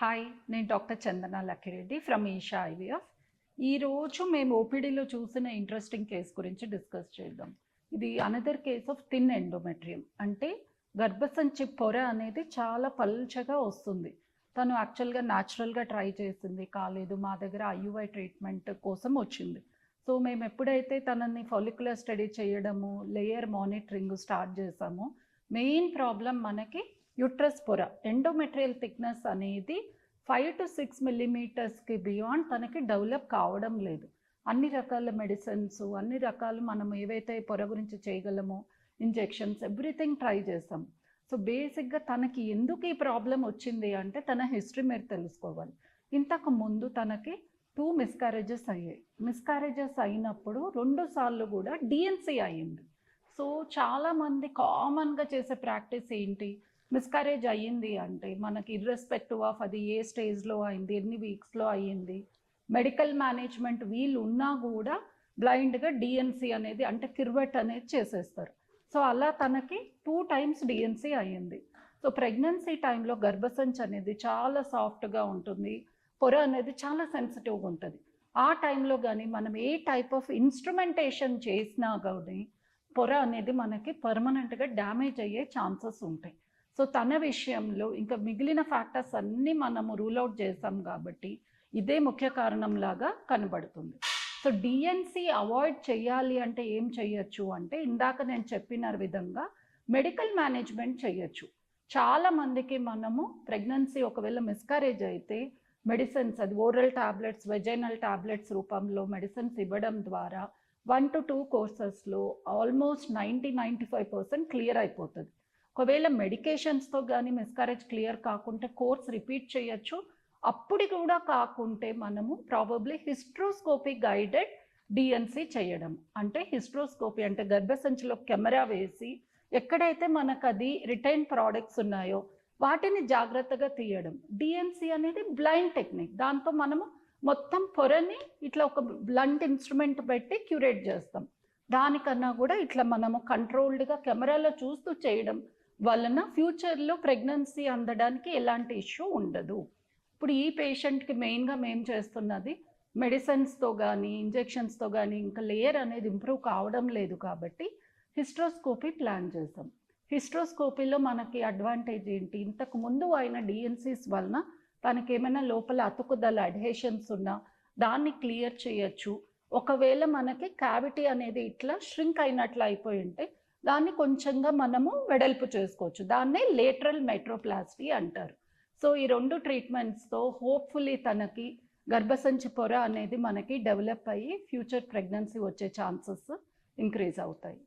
Hi నేను doctor Chandana Lakkireddy from Isha IVF ఈరోజు మేము ఓపీడీలో చూసిన ఇంట్రెస్టింగ్ కేస్ గురించి డిస్కస్ చేద్దాం. ఇది another case of thin endometrium. అంటే గర్భసంచి పొర అనేది చాలా పల్చగా వస్తుంది. తను యాక్చువల్గా న్యాచురల్గా ట్రై చేసింది కాలేదు మా దగ్గర ఐయుఐ ట్రీట్మెంట్ కోసం వచ్చింది. సో మేము ఎప్పుడైతే తనని ఫాలిక్యులర్ స్టడీ చేయడము లేయర్ మానిటరింగ్ స్టార్ట్ చేసామో మెయిన్ ప్రాబ్లం మనకి యుట్రస్ పొర. ఎండోమెట్రియల్ థిక్నెస్ అనేది ఫైవ్ టు సిక్స్ మిల్లీమీటర్స్కి బియాండ్ తనకి డెవలప్ కావడం లేదు. అన్ని రకాల మెడిసిన్స్ అన్ని రకాలు మనం ఏవైతే పొర గురించి చేయగలమో ఇంజెక్షన్స్ ఎవ్రీథింగ్ ట్రై చేస్తాం. సో బేసిక్గా తనకి ఎందుకు ఈ ప్రాబ్లం వచ్చింది అంటే తన హిస్టరీ మీరు తెలుసుకోవాలి. ఇంతకు ముందు తనకి టూ మిస్కారేజెస్ అయ్యాయి. మిస్కారేజెస్ అయినప్పుడు రెండు సార్లు కూడా డిఎన్సీ అయ్యింది. సో చాలామంది కామన్గా చేసే ప్రాక్టీస్ ఏంటి? మిస్కారేజ్ అయ్యింది అంటే మనకి ఇర్రెస్పెక్టివ్ ఆఫ్ అది ఏ స్టేజ్లో అయింది ఎన్ని వీక్స్లో అయ్యింది మెడికల్ మేనేజ్మెంట్ వీళ్ళు ఉన్నా కూడా బ్లైండ్గా డిఎన్సి అనేది అంటే కిర్వెట్ అనేది చేసేస్తారు. సో అలా తనకి టూ టైమ్స్ డిఎన్సి అయ్యింది. సో ప్రెగ్నెన్సీ టైంలో గర్భసంచి అనేది చాలా సాఫ్ట్గా ఉంటుంది పొర అనేది చాలా సెన్సిటివ్గా ఉంటుంది. ఆ టైంలో కానీ మనం ఏ టైప్ ఆఫ్ ఇన్స్ట్రుమెంటేషన్ చేసినా కానీ పొర అనేది మనకి పర్మనెంట్గా డ్యామేజ్ అయ్యే ఛాన్సెస్ ఉంటాయి. సో తన విషయంలో ఇంకా మిగిలిన ఫ్యాక్టర్స్ అన్నీ మనము రూల్ అవుట్ చేసాం కాబట్టి ఇదే ముఖ్య కారణంలాగా కనబడుతుంది. సో డిఎన్సి అవాయిడ్ చేయాలి అంటే ఏం చేయొచ్చు అంటే ఇందాక నేను చెప్పిన విధంగా మెడికల్ మేనేజ్మెంట్ చేయొచ్చు. చాలా మందికి మనము ప్రెగ్నెన్సీ ఒకవేళ మిస్కారేజ్ అయితే మెడిసిన్స్ అది ఓరల్ టాబ్లెట్స్ వెజైనల్ టాబ్లెట్స్ రూపంలో మెడిసిన్స్ ఇవ్వడం ద్వారా one to two కోర్సెస్లో almost ninety ninety five percent clear అయిపోతుంది. ఒకవేళ మెడికేషన్స్తో కానీ మిస్కారేజ్ క్లియర్ కాకుంటే కోర్స్ రిపీట్ చేయొచ్చు. అప్పుడు కూడా కాకుంటే మనము ప్రాబబ్లీ హిస్ట్రోస్కోపీ గైడెడ్ డిఎన్సి చేయడం. అంటే హిస్ట్రోస్కోపీ అంటే గర్భసంచిలో కెమెరా వేసి ఎక్కడైతే మనకు అది రిటైన్ ప్రోడక్ట్స్ ఉన్నాయో వాటిని జాగ్రత్తగా తీయడం. డిఎన్సి అనేది బ్లైండ్ టెక్నిక్ దాంతో మనము మొత్తం పొరని ఇట్లా ఒక బ్లంట్ ఇన్స్ట్రుమెంట్ పెట్టి క్యూరేట్ చేస్తాం. దానికన్నా కూడా ఇట్లా మనము కంట్రోల్డ్గా కెమెరాలో చూస్తూ చేయడం వలన ఫ్యూచర్లో ప్రెగ్నెన్సీ అందడానికి ఎలాంటి ఇష్యూ ఉండదు. ఇప్పుడు ఈ పేషెంట్కి మెయిన్గా మేము చేస్తున్నది మెడిసిన్స్తో కానీ ఇంజెక్షన్స్తో కానీ ఇంకా లేయర్ అనేది ఇంప్రూవ్ కావడం లేదు కాబట్టి హిస్ట్రోస్కోపీ ప్లాన్ చేసాం హిస్ట్రోస్కోపీలో మనకి అడ్వాంటేజ్ ఏంటి? ఇంతకు ముందు అయిన డిఎన్సీస్ వలన తనకి ఏమైనా లోపల అతుకుదల అడ్హేషన్స్ ఉన్నా దాన్ని క్లియర్ చేయొచ్చు. ఒకవేళ మనకి క్యావిటీ అనేది ఇట్లా ష్రింక్ అయినట్లు అయిపోయి ఉంటే దాన్ని కొంచెంగా మనము వెడల్పు చేసుకోవచ్చు. దాన్నే లేటరల్ మెట్రోప్లాస్టీ అంటారు. సో ఈ రెండు ట్రీట్మెంట్స్తో హోప్ఫుల్లీ తనకి గర్భసంచి పొర అనేది మనకి డెవలప్ అయ్యి ఫ్యూచర్ ప్రెగ్నెన్సీ వచ్చే ఛాన్సెస్ ఇంక్రీజ్ అవుతాయి.